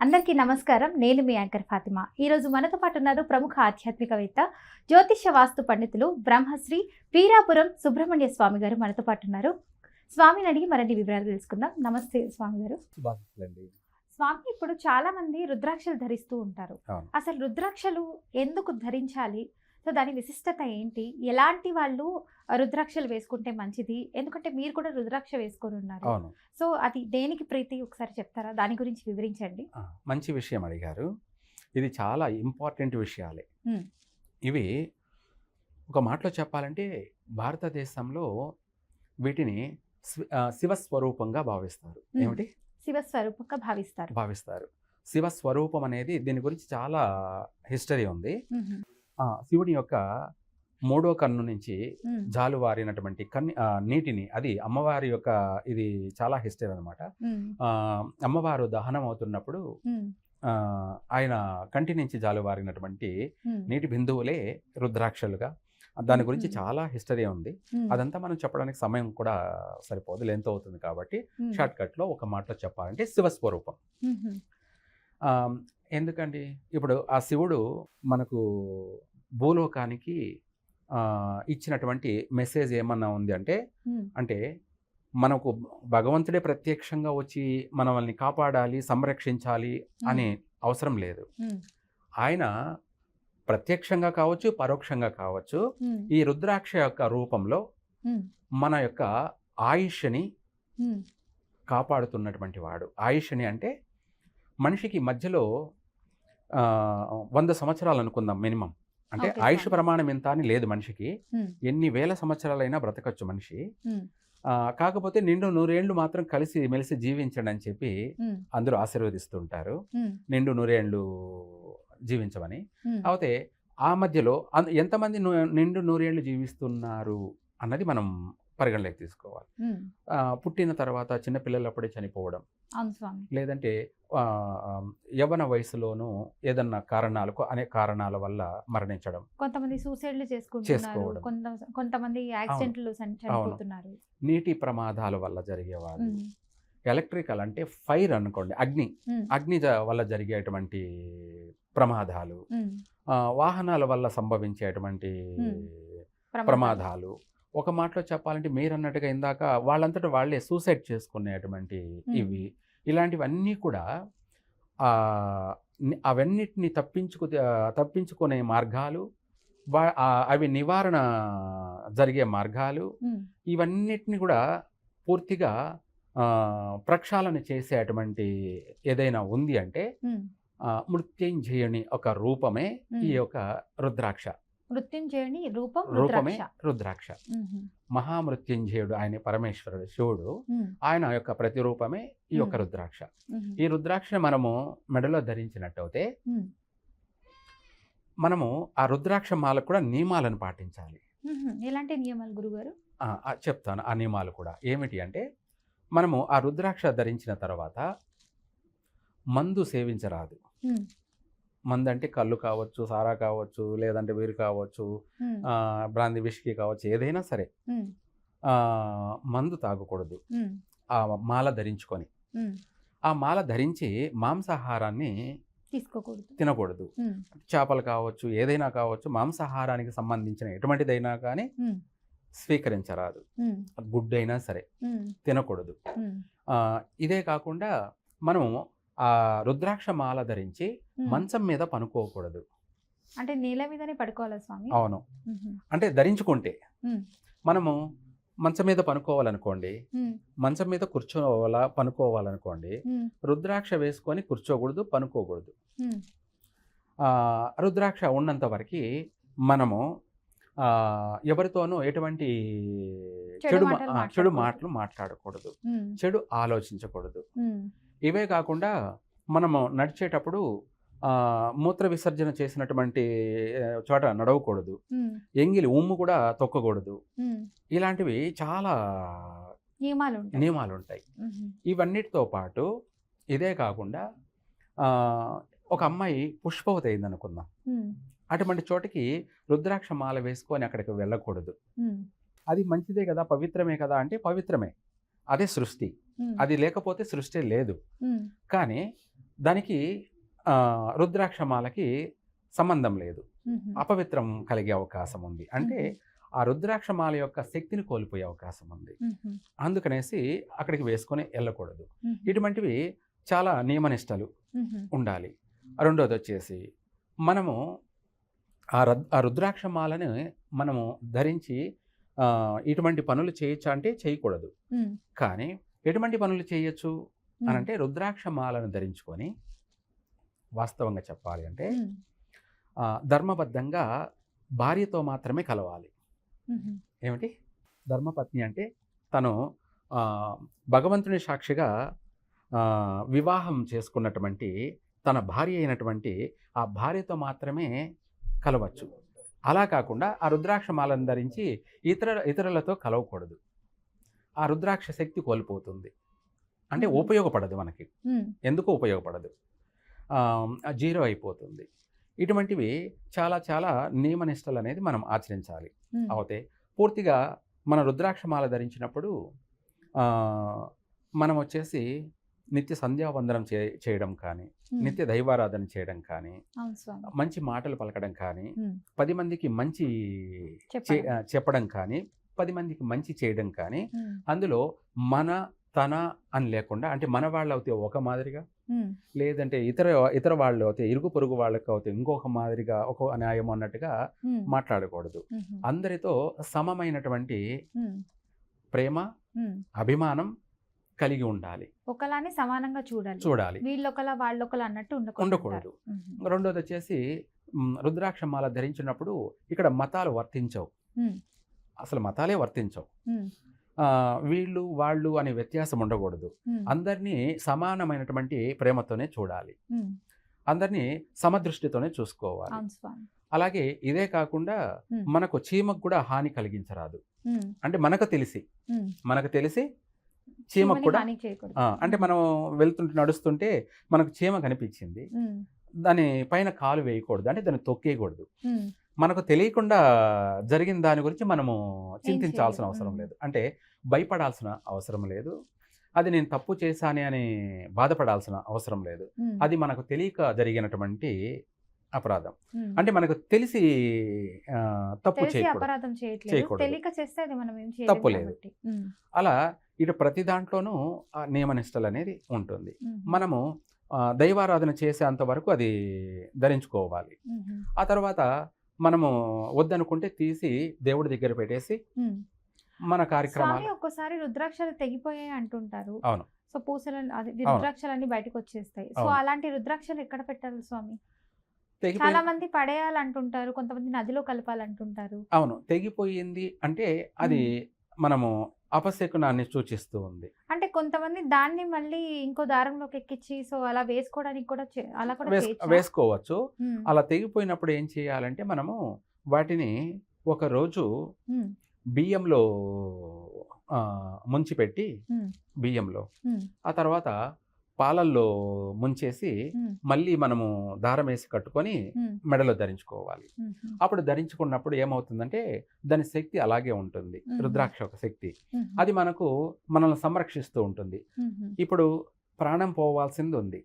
అందరికీ నమస్కారం. నేను మీ యాంకర్ ఫాతిమా. ఈరోజు మనతో పాటు ఉన్నారు ప్రముఖ ఆధ్యాత్మికవేత్త జ్యోతిష్య వాస్తు పండితులు బ్రహ్మశ్రీ వీరాపురం సుబ్రహ్మణ్య స్వామి గారు మనతో పాటు ఉన్నారు. స్వామిని అడిగి మరిన్ని వివరాలు తెలుసుకుందాం. నమస్తే స్వామి గారు. స్వామి ఇప్పుడు చాలా మంది రుద్రాక్షలు ధరిస్తూ ఉంటారు. అసలు రుద్రాక్షలు ఎందుకు ధరించాలి? సో దాని విశిష్టత ఏంటి? ఎలాంటి వాళ్ళు రుద్రాక్షలు వేసుకుంటే మంచిది? ఎందుకంటే మీరు కూడా రుద్రాక్ష వేసుకొని ఉన్నారు. సో అది దేనికి ప్రీతి? ఒకసారి చెప్తారా? దాని గురించి వివరించండి. మంచి విషయం అడిగారు. ఇది చాలా ఇంపార్టెంట్ విషయాలే. ఇవి ఒక మాటలో చెప్పాలంటే భారతదేశంలో వీటిని శివస్వరూపంగా భావిస్తారు. ఏమిటి? శివస్వరూపంగా భావిస్తారు. భావిస్తారు. శివస్వరూపం అనేది దీని గురించి చాలా హిస్టరీ ఉంది. శివుని యొక్క మూడో కన్ను నుంచి. జాలువారినటువంటి కన్ని నీటిని అది అమ్మవారి యొక్క ఇది చాలా హిస్టరీ అనమాట మ్మ్. అమ్మవారు దహనం అవుతున్నప్పుడు ఆయన కంటి నుంచి జాలువారినటువంటి. నీటి బిందువులే రుద్రాక్షలుగా దాని గురించి. చాలా హిస్టరీ ఉంది. అదంతా మనం చెప్పడానికి సమయం కూడా సరిపోదు లెంత్ అవుతుంది కాబట్టి. షార్ట్ కట్లో ఒక మాటలో చెప్పాలంటే శివస్వరూపం ఎందుకండి ఇప్పుడు ఆ శివుడు మనకు భూలోకానికి ఇచ్చినటువంటి మెసేజ్ ఏమన్నా ఉంది అంటే. అంటే మనకు భగవంతుడే ప్రత్యక్షంగా వచ్చి మనల్ని కాపాడాలి సంరక్షించాలి అనే అవసరం లేదు. ఆయన ప్రత్యక్షంగా కావచ్చు పరోక్షంగా కావచ్చు. ఈ రుద్రాక్ష యొక్క రూపంలో. మన యొక్క ఆయుష్ని. కాపాడుతున్నటువంటి వాడు ఆయుష్ని అంటే మనిషికి మధ్యలో వంద సంవత్సరాలు అనుకుందాం మినిమం అంటే ఆయుష్. ప్రమాణం ఎంత అని లేదు మనిషికి. ఎన్ని వేల సంవత్సరాలైనా బ్రతకచ్చు మనిషి కాకపోతే నిండు నూరేళ్ళు మాత్రం కలిసి మెలిసి జీవించండి అని చెప్పి. అందరూ ఆశీర్వదిస్తుంటారు. నిండు నూరేళ్ళు జీవించమని. అయితే ఆ మధ్యలో ఎంతమంది నిండు నూరేళ్ళు జీవిస్తున్నారు అన్నది మనం పరిగణలోకి తీసుకోవాలి. పుట్టిన తర్వాత చిన్నపిల్లలప్పుడే చనిపోవడం. లేదంటే యవ్వన వయసులోనూ ఏదన్నా కారణాలకు అనేక కారణాల వల్ల మరణించడం. కొంతమంది సూసైడ్లు చేసుకుంటున్నారు. కొంతమంది యాక్సిడెంట్లు చనిపోతున్నారు. నీటి ప్రమాదాల వల్ల జరిగేవారు మ్మ్. ఎలక్ట్రికల్ అంటే ఫైర్ అనుకోండి అగ్ని. అగ్ని వల్ల జరిగేటువంటి ప్రమాదాలు. వాహనాల వల్ల సంభవించేటువంటి. ప్రమాదాలు. ఒక మాటలో చెప్పాలంటే మీరు అన్నట్టుగా ఇందాక వాళ్ళంతటా వాళ్ళే సూసైడ్ చేసుకునేటువంటి. ఇవి ఇలాంటివన్నీ కూడా అవన్నిటిని తప్పించుకు తప్పించుకునే మార్గాలు అవి నివారణ జరిగే మార్గాలు. ఇవన్నిటిని కూడా పూర్తిగా ప్రక్షాళన చేసేటువంటి ఏదైనా ఉంది అంటే మృత్యుంజయుని ఒక రూపమే ఈ. యొక్క రుద్రాక్ష మృత్యుంజయుని రూపం రూపమే రుద్రాక్ష. మహామృత్యుంజయుడు ఆయన పరమేశ్వరుడు శివుడు. ఆయన యొక్క ప్రతిరూపమే ఈ యొక్క. రుద్రాక్ష. ఈ రుద్రాక్ష మనము మెడలో ధరించినట్టయితే. మనము ఆ రుద్రాక్ష మాలకు కూడా నియమాలను పాటించాలి. ఎలాంటి నియమాలు గురుగారు చెప్తాను ఆ నియమాలు కూడా ఏమిటి అంటే మనము ఆ రుద్రాక్ష ధరించిన తర్వాత మందు సేవించరాదు. మందు అంటే కళ్ళు కావచ్చు సారా కావచ్చు లేదంటే వీరు కావచ్చు బ్రాంది విష్కి కావచ్చు ఏదైనా సరే మందు తాగకూడదు. ఆ మాల ధరించుకొని. ఆ మాల ధరించి మాంసాహారాన్ని తీసుకోకూడదు తినకూడదు. చేపలు కావచ్చు ఏదైనా కావచ్చు మాంసాహారానికి సంబంధించిన ఎటువంటిదైనా కానీ. స్వీకరించరాదు మ్మ్. గుడ్డు అయినా సరే. తినకూడదు ఇదే కాకుండా మనము ఆ రుద్రాక్ష మాల ధరించి. మంచం మీద పనుకోకూడదు అంటే నేల మీదనే పడుకోవాలా స్వామి అవును. అంటే ధరించుకుంటే. మనము మంచం మీద పనుకోవాలనుకోండి. మంచం మీద కూర్చోవాలా పనుకోవాలనుకోండి. రుద్రాక్ష వేసుకొని కూర్చోకూడదు పనుకోకూడదు రుద్రాక్ష ఉన్నంత వరకు మనము ఎవరితోనూ ఎటువంటి చెడు చెడు మాటలు మాట్లాడకూడదు. చెడు ఆలోచించకూడదు. ఇవే కాకుండా మనము నడిచేటప్పుడు మూత్ర విసర్జన చేసినటువంటి చోట నడవకూడదు. ఎంగిలి ఉమ్ము కూడా తొక్కకూడదు. ఇలాంటివి చాలా నియమాలు ఉంటాయి నియమాలు ఉంటాయి. ఇవన్నిటితో పాటు ఇదే కాకుండా ఒక అమ్మాయి పుష్పవతి అయింది అనుకుందాం. అటువంటి చోటికి రుద్రాక్ష మాల వేసుకొని అక్కడికి వెళ్ళకూడదు. అది మంచిదే కదా పవిత్రమే కదా అంటే పవిత్రమే అదే సృష్టి. అది లేకపోతే సృష్టి లేదు. కానీ దానికి రుద్రాక్షమాలకి సంబంధం లేదు. అపవిత్రం కలిగే అవకాశం ఉంది అంటే ఆ రుద్రాక్షమాల యొక్క శక్తిని కోల్పోయే అవకాశం ఉంది. అందుకనేసి అక్కడికి వేసుకొని వెళ్ళకూడదు. ఇటువంటివి చాలా నియమనిష్టలు. ఉండాలి రెండోది వచ్చేసి మనము ఆ రద్ ఆ రుద్రాక్షమాలను మనము ధరించి ఇటువంటి పనులు చేయొచ్చా అంటే చేయకూడదు. కానీ ఎటువంటి పనులు చేయొచ్చు. అని అంటే రుద్రాక్షమాలను ధరించుకొని వాస్తవంగా చెప్పాలి అంటే ధర్మబద్ధంగా భార్యతో మాత్రమే కలవాలి. ఏమిటి ధర్మపత్ని అంటే తను భగవంతుని సాక్షిగా వివాహం చేసుకున్నటువంటి తన భార్య అయినటువంటి ఆ భార్యతో మాత్రమే కలవచ్చు అలా కాకుండా ఆ రుద్రాక్షమాలను ధరించి ఇతర ఇతరులతో కలవకూడదు ఆ రుద్రాక్ష శక్తి కోల్పోతుంది అంటే. ఉపయోగపడదు మనకి. ఎందుకు ఉపయోగపడదు జీరో అయిపోతుంది ఇటువంటివి చాలా చాలా నియమనిష్టలు అనేది మనం ఆచరించాలి. అవుతే పూర్తిగా మన రుద్రాక్షమాల ధరించినప్పుడు ఆ, మనం వచ్చేసి నిత్య సంధ్యావందనం చే చేయడం కానీ. నిత్య దైవారాధన చేయడం కానీ మంచి మాటలు పలకడం కానీ. పది మందికి మంచి చెప్పండి కానీ పది మందికి మంచి చేయడం కానీ. అందులో మన తన అని లేకుండా అంటే మన వాళ్ళు అవుతే ఒక మాదిరిగా. లేదంటే ఇతర ఇతర వాళ్ళు అయితే ఇరుగు పొరుగు వాళ్ళకి అవుతే ఇంకొక మాదిరిగా ఒక న్యాయం అన్నట్టుగా. మాట్లాడకూడదు. అందరితో సమమైనటువంటి మ్మ్. ప్రేమ. అభిమానం కలిగి ఉండాలి ఒకలానే సమానంగా చూడాలి చూడాలి వీళ్ళొకలా వాళ్ళొకలా అన్నట్టు ఉండకూడదు. రెండోది వచ్చేసి మ్, రుద్రాక్షమాల ధరించినప్పుడు ఇక్కడ మతాలు వర్తించవు. అసలు మతాలే వర్తించవు వీళ్ళు వాళ్ళు అనే వ్యత్యాసం ఉండకూడదు. అందరినీ సమానమైనటువంటి ప్రేమతోనే చూడాలి. అందరినీ సమదృష్టితోనే చూసుకోవాలి అలాగే ఇదే కాకుండా. మనకు చీమకు కూడా హాని కలిగించరాదు. అంటే మనకు తెలిసి. మనకు తెలిసి చీమని కూడా అంటే మనం వెళ్తుంటే నడుస్తుంటే మనకు చీమ కనిపించింది. దాని పైన కాలు వేయకూడదు అంటే దాన్ని తొక్కేయకూడదు. మనకు తెలియకుండా జరిగిన దాని గురించి మనము చింతించాల్సిన. అవసరం. లేదు అంటే భయపడాల్సిన అవసరం లేదు అది నేను తప్పు చేశానే అని బాధపడాల్సిన అవసరం లేదు. అది మనకు తెలియక జరిగినటువంటి అపరాధం. అంటే మనకు తెలిసి తప్పు చేయకూడదు తప్పు లేదు. అలా ఇటు ప్రతి దాంట్లోనూ నియమనిష్టలు అనేది ఉంటుంది. మనము దైవారాధన చేసేంత వరకు అది ధరించుకోవాలి. ఆ తర్వాత మనము వద్దనుకుంటే తీసి దేవుడి దగ్గర పెట్టేసి. మన కార్యక్రమాలు ఒక్కోసారి రుద్రాక్షలు తెగిపోయాయి అంటుంటారు అవును. సో పూసలు. రుద్రాక్షలన్నీ బయటకు వచ్చేస్తాయి సో. అలాంటి రుద్రాక్షలు ఎక్కడ పెట్టాలి స్వామి చాలా మంది పడేయాలంటుంటారు కొంతమంది నదిలో కలపాలంటుంటారు అవును తెగిపోయింది అంటే అది మనము అపశకునాన్ని సూచిస్తూ ఉంది అంటే కొంతమంది దాన్ని మళ్ళీ ఇంకో దారంలోకి ఎక్కించి సో అలా వేసుకోవడానికి కూడా అలా కూడా? వేసుకోవచ్చు. అలా తెగిపోయినప్పుడు ఏం చేయాలంటే మనము వాటిని ఒక రోజు. బియ్యంలో ఆ, ముంచిపెట్టి మ్మ్. బియ్యంలో. ఆ తర్వాత పాలల్లో ముంచేసి. మళ్ళీ మనము దారం వేసి కట్టుకొని. మెడలో ధరించుకోవాలి. అప్పుడు ధరించుకున్నప్పుడు ఏమవుతుందంటే దాని శక్తి అలాగే ఉంటుంది. రుద్రాక్ష యొక్క శక్తి. అది మనకు మనల్ని సంరక్షిస్తూ ఉంటుంది. ఇప్పుడు ప్రాణం పోవాల్సింది ఉంది.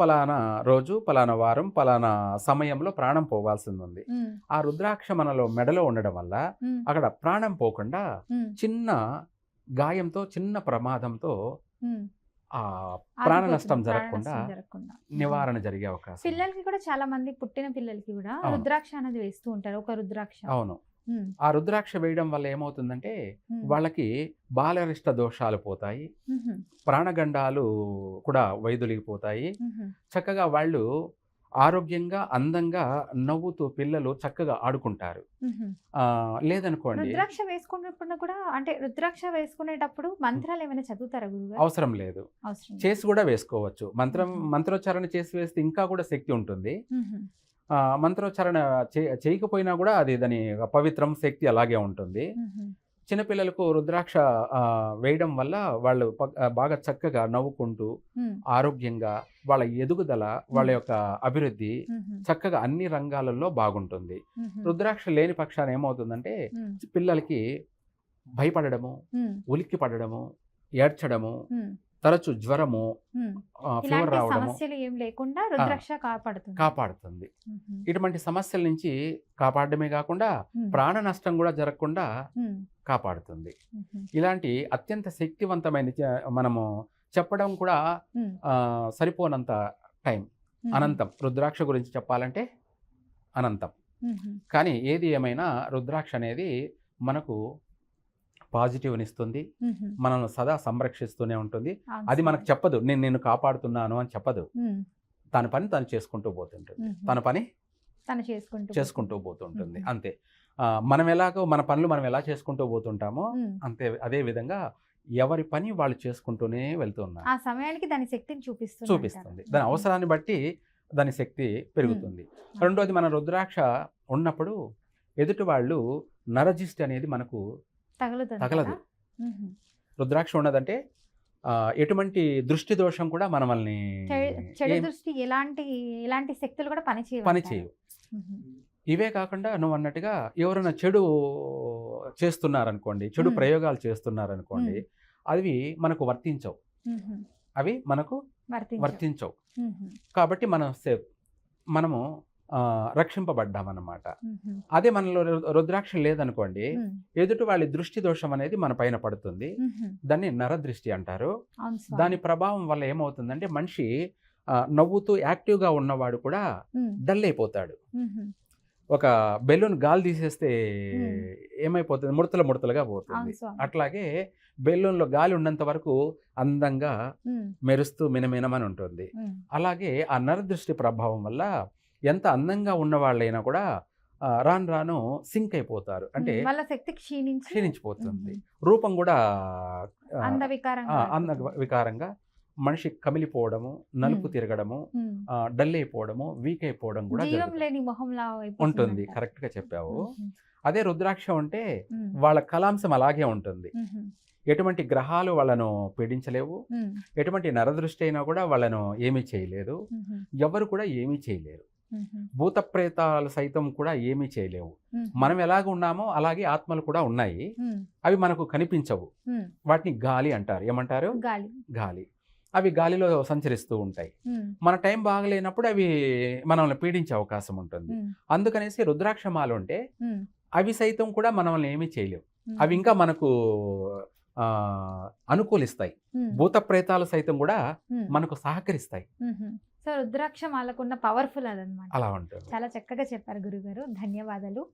పలానా రోజు పలానా వారం పలానా సమయంలో ప్రాణం పోవాల్సింది ఉంది. ఆ రుద్రాక్ష మనలో మెడలో ఉండడం వల్ల. అక్కడ ప్రాణం పోకుండా. చిన్న గాయంతో చిన్న ప్రమాదంతో ప్రాణ. నష్టం జరగకుండా. నివారణ జరిగే అవకాశం. పిల్లలకి కూడా చాలా మంది పుట్టిన పిల్లలకి కూడా. రుద్రాక్ష అనేది వేస్తూ ఉంటారు ఒక రుద్రాక్ష అవును. ఆ రుద్రాక్ష వేయడం వల్ల ఏమవుతుందంటే. వాళ్ళకి బాలరిష్ట దోషాలు పోతాయి. ప్రాణగండాలు కూడా వైదొలిగిపోతాయి. చక్కగా వాళ్ళు ఆరోగ్యంగా అందంగా నవ్వుతూ పిల్లలు చక్కగా ఆడుకుంటారు. లేదనుకోండి రుద్రాక్ష వేసుకున్నప్పుడు కూడా అంటే రుద్రాక్ష వేసుకునేటప్పుడు మంత్రాలు ఏమైనా చదువుతారా అవసరం లేదు. చేసి కూడా వేసుకోవచ్చు. మంత్రం. మంత్రోచ్చారణ చేసి వేస్తే ఇంకా కూడా శక్తి ఉంటుంది. మంత్రోచ్చారణ చేయకపోయినా కూడా అది దాని పవిత్రం శక్తి అలాగే ఉంటుంది. చిన్నపిల్లలకు రుద్రాక్ష వేయడం వల్ల వాళ్ళు బాగా చక్కగా నవ్వుకుంటూ. ఆరోగ్యంగా వాళ్ళ ఎదుగుదల వాళ్ళ. యొక్క అభివృద్ధి. చక్కగా అన్ని రంగాలలో బాగుంటుంది. రుద్రాక్ష లేని పక్షాన ఏమవుతుందంటే. పిల్లలకి భయపడడము మ్మ్. ఉలిక్కి పడడము ఏడ్చడము. తరచు జ్వరము ఫీవర్ రావడము లేకుండా రుద్రాక్ష కాపాడుతుంది కాపాడుతుంది. ఇటువంటి సమస్యల నుంచి కాపాడడమే కాకుండా. ప్రాణ నష్టం కూడా జరగకుండా. కాపాడుతుంది. ఇలాంటి అత్యంత శక్తివంతమైన మనము చెప్పడం కూడా సరిపోనంత టైం. అనంతం రుద్రాక్ష గురించి చెప్పాలంటే అనంతం. కానీ ఏది ఏమైనా రుద్రాక్ష అనేది మనకు పాజిటివ్నిస్తుంది. మనల్ని సదా సంరక్షిస్తూనే ఉంటుంది అది. మనకు చెప్పదు నేను నిన్ను కాపాడుతున్నాను అని చెప్పదు. తన పని తను చేసుకుంటూ పోతుంటుంది. తన పని తను చేసుకుంటూ చేసుకుంటూ పోతుంటుంది. అంతే మనం ఎలాగో మన పనులు మనం ఎలా చేసుకుంటూ పోతుంటామో. అంతే అదే విధంగా ఎవరి పని వాళ్ళు చేసుకుంటూనే వెళ్తున్నారు ఆ సమయానికి దాని శక్తిని చూపిస్తుంది చూపిస్తుంది. దాని అవసరాన్ని బట్టి దాని శక్తి పెరుగుతుంది. రెండోది మన రుద్రాక్ష ఉన్నప్పుడు ఎదుటి వాళ్ళు నరజిస్ట్ అనేది మనకు తగలదు. రుద్రాక్ష ఉన్నదంటే ఎటువంటి దృష్టి దోషం కూడా మనల్ని చెడు దృష్టి ఎలాంటి ఎలాంటి శక్తులు కూడా పని చేయవు ఇవే కాకుండా నువ్వు అన్నట్టుగా ఎవరైనా చెడు చేస్తున్నారనుకోండి చెడు. ప్రయోగాలు చేస్తున్నారనుకోండి అవి మనకు వర్తించవు. అవి మనకు వర్తించవు. కాబట్టి మనం సేఫ్ మనము రక్షింపబడ్డామన్నమాట. అదే మనలో రుద్రాక్ష లేదనుకోండి. ఎదుటి వాళ్ళ దృష్టి దోషం అనేది మన పైన పడుతుంది. దాన్ని నరదృష్టి అంటారు. దాని ప్రభావం వల్ల ఏమవుతుందంటే మనిషి నవ్వుతూ యాక్టివ్గా ఉన్నవాడు కూడా. డల్ అయిపోతాడు. ఒక బెలూన్ గాలి తీసేస్తే. ఏమైపోతుంది ముడతలు ముడతలుగా పోతుంది. అట్లాగే బెలూన్లో గాలి ఉన్నంత వరకు అందంగా. మెరుస్తూ మినమినమని ఉంటుంది. అలాగే ఆ నరదృష్టి ప్రభావం వల్ల ఎంత అందంగా ఉన్న వాళ్ళైనా కూడా రాను రాను సింక్ అయిపోతారు అంటే శక్తి క్షీణించి క్షీణించిపోతుంది. రూపం కూడా అంద. వికారంగా మనిషి కమిలిపోవడము నలుపు. తిరగడము డల్ అయిపోవడము వీక్ అయిపోవడం కూడా ఉంటుంది. కరెక్ట్గా చెప్పావు. అదే రుద్రాక్ష ఉంటే. వాళ్ళ కలాంశం అలాగే ఉంటుంది. ఎటువంటి గ్రహాలు వాళ్ళను పీడించలేవు. ఎటువంటి నరదృష్టి అయినా కూడా వాళ్ళను ఏమీ చేయలేదు. ఎవరు కూడా ఏమీ చేయలేరు. భూత ప్రేతాలు సైతం కూడా ఏమీ చేయలేవు. మనం ఎలాగ ఉన్నామో అలాగే ఆత్మలు కూడా ఉన్నాయి. అవి మనకు కనిపించవు. వాటిని గాలి అంటారు ఏమంటారు గాలి గాలి అవి గాలిలో సంచరిస్తూ ఉంటాయి. మన టైం బాగలేనప్పుడు అవి మనల్ని పీడించే అవకాశం ఉంటుంది. అందుకనేసి రుద్రాక్షమాలు ఉంటే. అవి సైతం కూడా మనల్ని ఏమీ చేయలేవు. అవి ఇంకా మనకు అనుకూలిస్తాయి. భూత ప్రేతాలు సైతం కూడా. మనకు సహకరిస్తాయి. సో రుద్రాక్ష మాలకున్న పవర్ఫుల్ అదనమాట అలా ఉంటుంది చాలా చక్కగా చెప్పారు గురుగారు ధన్యవాదాలు